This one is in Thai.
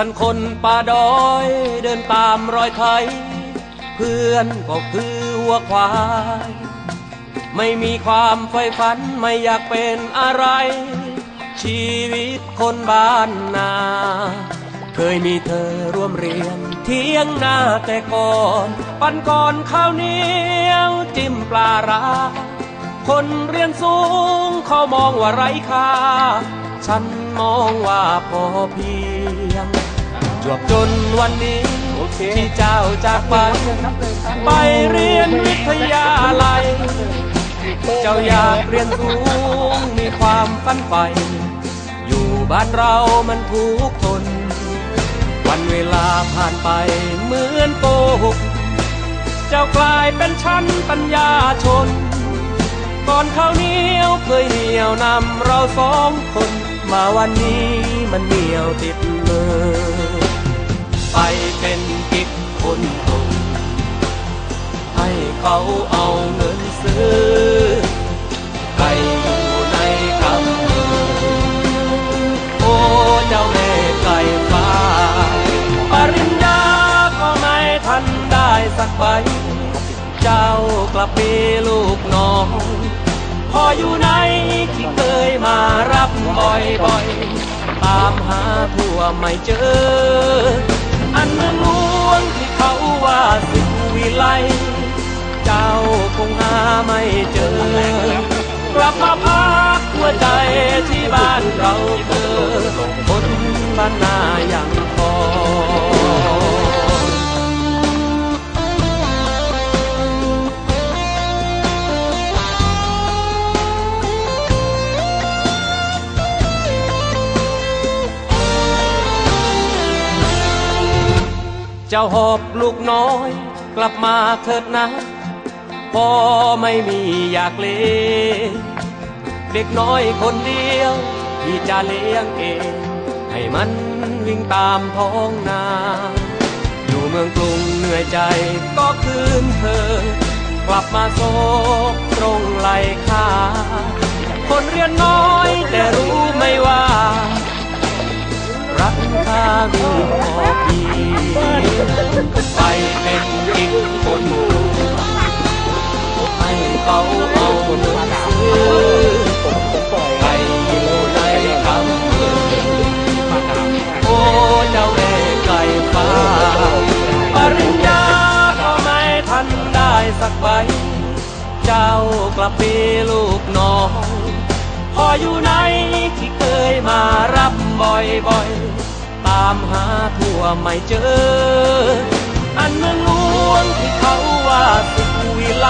ฉันคนป่าดอยเดินตามรอยไทย เพื่อนก็คือวัวควาย ไม่มีความใฝ่ฝันไม่อยากเป็นอะไร ชีวิตคนบ้านนา เคยมีเธอร่วมเรียนเที่ยงหน้าแต่ก่อน ปันก่อนข้าวเหนียวจิ้มปลาร้าคนเรียนสูงเขามองว่าไร้ค่า ฉันมองว่าพอเพียง วบจนวันนี้ที่เจ้าจากไปไปเรียนวิทยาลัย เจ้าอยากเรียนสูงมีความฝันใฝ่อยู่บ้านเรามันทุกข์ทน วันเวลาผ่านไปเหมือนโกหก เจ้ากลายเป็นชั้นปัญญาชน ก่อนข้าวเหนียวเคยเหนียวนำเราสองคนมาวันนี้ มันเหนียวติดมือ ไปเป็นกิ๊กคนตรงให้เขาเอาเงินซื้อไปอยู่ในกำมือโอ้เจ้าแม่ไก่ฟ้า ปริญญาก็ไม่ทันได้สักใบ เจ้ากลับมีลูกน้อง พออยู่ไหนที่ามหาทั่วไม่เจอ อันเมืองหลวงที่เขาว่าสิวิไล เจ้าคงหาไม่เจอ กลับมาพักหัวใจที่บ้านเราเธอ เจ้าหอบลูกน้อยกลับมาเถิดนะพ่อไม่มีอยากเลี้ยงเด็กน้อยคนเดียวที่จะเลี้ยงเอง ให้มันวิ่งตามท้องนา อยู่เมืองกรุงเหนื่อยใจก็คืนเธอ กลับมาโซกตรงไหลค่าคนเรียนน้อยแต่รู้ไม่ว่า รักค่ามีพอเพียง ไปเป็นอีกคนให้เขาเอาเงินซื้อไปอยู่ในคำเมืองโอ้เจ้าแม่ไก่ฟ้าปริญญาก็ไม่ทันได้สักใบ เจ้ากลับมีลูกน้อง พออยู่ไหนที่เคยมารับบ่อยๆ ตามหาทั่วไม่เจอ อันเมืองหลวงที่เขาว่าสุขวิไล